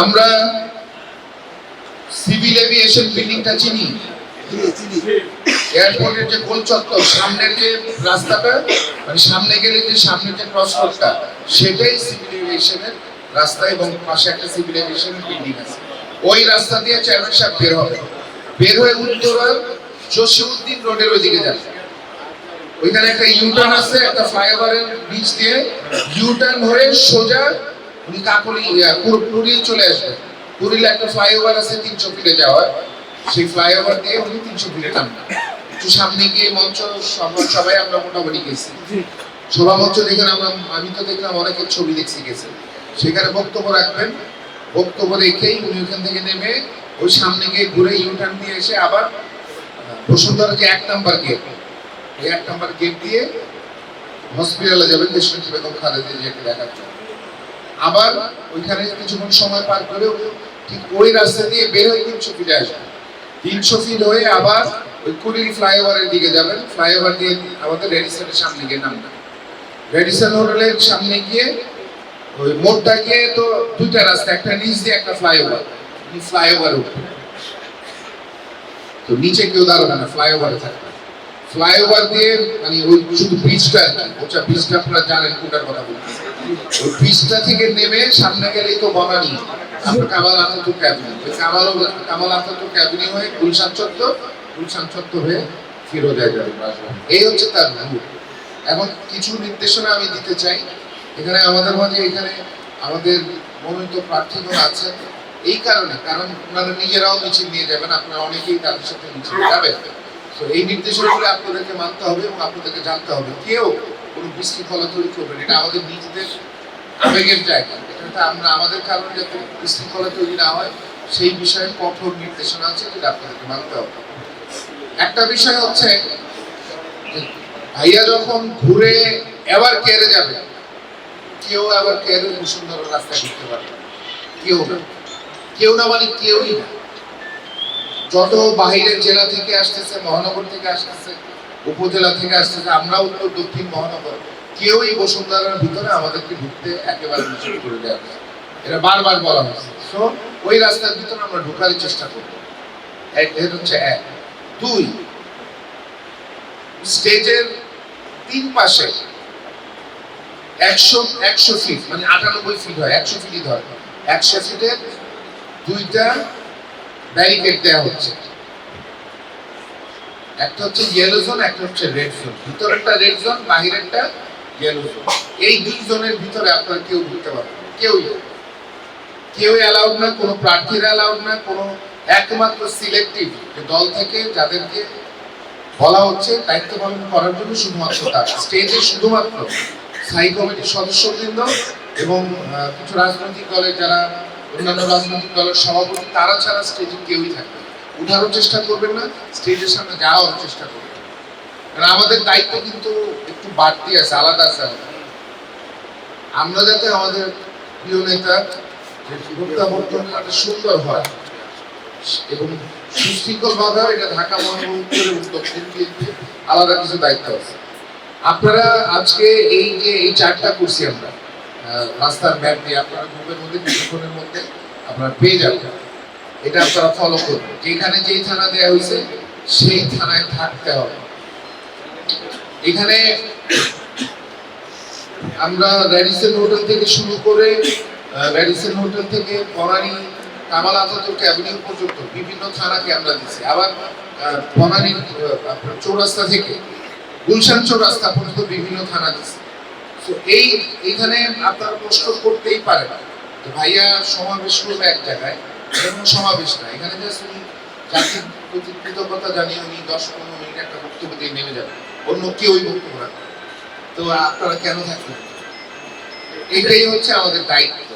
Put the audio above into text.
আমরা civil aviation বিল্ডিংটা চিনি? এয়ারপোর্টের যে গোল চত্বর, সামনের যে রাস্তাটা মানে সামনে গেলে যে সামনের যে ক্রস রোডটা সেটাই সিভিল এভিয়েশনের রাস্তা এবং পাশে একটা সিভিল এভিয়েশনের বিল্ডিং আছে। ওই রাস্তা দিয়ে চেয়ারম্যান সাহেব বের হবে। বের হয়ে উত্তরার জসিউদ্দিন রোডের ওইদিকে যাবে। ওইখানে একটা ইউটার্ন আছে, একটা ফ্লাইওভারের নিচ দিয়ে ইউটার্ন হয়ে সোজা উনি কাকলি পুরী চলে আসবে পুরীলে একটা ফ্লাইওভার আছে তিনশো ফিটে যাওয়ার। সেই ফ্লাইওভার দিয়ে উনি তিনশো ফিটে নামবেন। একটু সামনে গিয়ে মঞ্চ সবাই সবাই আমরা মোটামুটি গেছি। সভা মঞ্চ দেখে আমরা আমি তো দেখলাম অনেকের ছবি দেখছি গেছে। সেখানে বক্তব্য রাখবেন। বক্তব্য রেখেই উনি ওখান থেকে নেমে ওই সামনে গিয়ে ঘুরে ইউটার্ন দিয়ে এসে আবার বসুন্ধরা যে এক নাম্বার গেট ওই এক নাম্বার গেট দিয়ে হসপিটালে যাবেন দেশনেত্রী বেগম খালেদা জিয়াকে দেখার জন্য। আবার ওইখানে কিছুক্ষণ সময় পার করে ঠিক ওই রাস্তা দিয়ে বের হয়ে তিনশো ফিটে আসবেন তিনশো ফিট হয়ে আবার ওই কুড়িল ফ্লাইওভারের দিকে যাবেন। ফ্লাইওভার দিয়ে আমাদের রেডিসনের সামনে গিয়ে নামবেন। রেডিসন হোটেলের সামনে গিয়ে ওই মোড়টা গিয়ে তো দুইটা রাস্তা, একটা নিচ দিয়ে একটা ফ্লাইওভার। ফ্লাইওভার উঠবে তো নিচে কেউ দাঁড়াবে না, ফ্লাইওভারে থাকবে। ফ্লাইওভার দিয়ে মানে ওই শুধু ব্রিজটা ওটা ব্রিজটা আপনারা জানেন কোটার কথা বলছি। ব্রিজটা থেকে নেমে সামনে গেলেই তো বনানি আপনার কামাল আতাতুর ক্যাবিনি কামাল কামাল আতাতুর ক্যাবিনি হয়ে গুলশান চত্বর গুলশান চত্বর হয়ে ফিরোজা যাবে এই হচ্ছে তার রুট এখন কিছু নির্দেশনা আমি দিতে চাই। এখানে আমাদের মাঝে, এখানে আমাদের মনোনীত প্রার্থীগণ আছেন। এই কারণে, কারণ আপনারা নিজেরাও মিছিল নিয়ে যাবেন, আপনারা অনেকেই তাদের সাথে মিছিল যাবেন। তো এই নির্দেশনাগুলো আপনাদেরকে মানতে হবে এবং আপনাদেরকে জানতে হবে। কেউ কোনো বিশৃঙ্খলা তৈরি করবেন, এটা আমাদের নিজেদের আবেগের জায়গা। এটাতে আমরা, আমাদের কারণে যাতে বিশৃঙ্খলা তৈরি না হয়, সেই বিষয়ে কঠোর নির্দেশনা আছে যেটা আপনাদেরকে মানতে হবে। একটা বিষয় হচ্ছে ভাইয়া যখন ঘুরে এবার কেড়ে যাবে, কেউ আবার কেড়ে সুন্দর রাস্তায় ঢুকতে পারবে কেউ না। কেউ না মানে কেউই না। যত বাহিরের জেলা থেকে আসতেছে, মহানগর থেকে আসতেছে উপজেলা থেকে আসতেছে আমরা উত্তর, দক্ষিণ মহানগর কেউই বসুন্ধরার ভিতরে আমাদেরকে ঢুকতে একেবারে নিষেধ করে দেওয়া হয়েছে। এটা বারবার বলা হয়েছে। সো ওই রাস্তার ভিতরে আমরা ঢোকার চেষ্টা করব। এক হচ্ছে এক। দুই, স্টেজের তিন পাশে একশো একশো ফিট মানে আটানব্বই ফিট হয়, একশো ফিটই ধরে। একশো ফিটের দুইটা ব্যারিকেড দেওয়া হচ্ছে। একটা হচ্ছে ইয়েলো জোন একটা হচ্ছে রেড জোন ভিতরেরটা রেড জোন বাহিরেরটা ইয়েলো জোন এই দুই জোনের ভিতরে আপনারা কেউ ঢুকতে পারবেন না। কেউই। কেউ অ্যালাউড না, কোনো প্রার্থীরা অ্যালাউড না, কোনো একমাত্র সিলেক্টিভ দল থেকে যাদেরকে বলা হচ্ছে, দায়িত্ব পালন করার জন্য শুধুমাত্র তার স্টেজে শুধুমাত্র স্থায়ী কমিটির সদস্যবৃন্দ এবং কিছু রাজনৈতিক দলের যারা অন্যান্য রাজনৈতিক দলের সভাপতি, তারা ছাড়া স্টেজে কেউই থাকবে। উঠারও চেষ্টা করবেন না স্টেজের সামনে যাওয়ার চেষ্টা করবেন। কারণ আমাদের দায়িত্ব কিন্তু একটু বাড়তি আছে, আলাদা আছে আমরা যাতে আমাদের প্রিয় নেতা সুন্দর হয়, এবং এটা ঢাকা মহানগর এবং আলাদা কিছু দায়িত্ব আছে। আপনারা আজকে এই যে এই চারটা করছি আমরা রাস্তার ম্যাপ দিয়ে আপনারা গ্রুপের মধ্যে কিছুক্ষণের মধ্যে, আপনারা পেয়ে যাবেন। এটা আপনারা ফলো করবেন। যেখানে যেই থানা দেওয়া হয়েছে, সেই থানায় থাকতে হবে। এখানে আমরা র্যাডিসন হোটেল থেকে শুরু করে র্যাডিসন হোটেল থেকে বনানী কামাল আতাতুর্ক অ্যাভিনিউ পর্যন্ত বিভিন্ন থানাকে আমরা দিচ্ছি আবার বনানীর চৌরাস্তা থেকে গুলশান চৌরাস্তা পর্যন্ত বিভিন্ন থানা দিচ্ছি তো এই, এখানে আপনারা প্রশ্ন করতেই পারেন। যে ভাইয়া সমাবেশ করবে এক জায়গায়। কোনো সমাবেশ না। এখানে জাস্ট উনি জাতির প্রতি কৃতজ্ঞতা জানিয়ে উনি দশ পনেরো মিনিট একটা বক্তব্য দিয়ে নেমে যাবেন। অন্য কেউ ওই বক্তব্য রাখবেন তো আপনারা কেন থাকবেন? এটাই হচ্ছে আমাদের দায়িত্ব।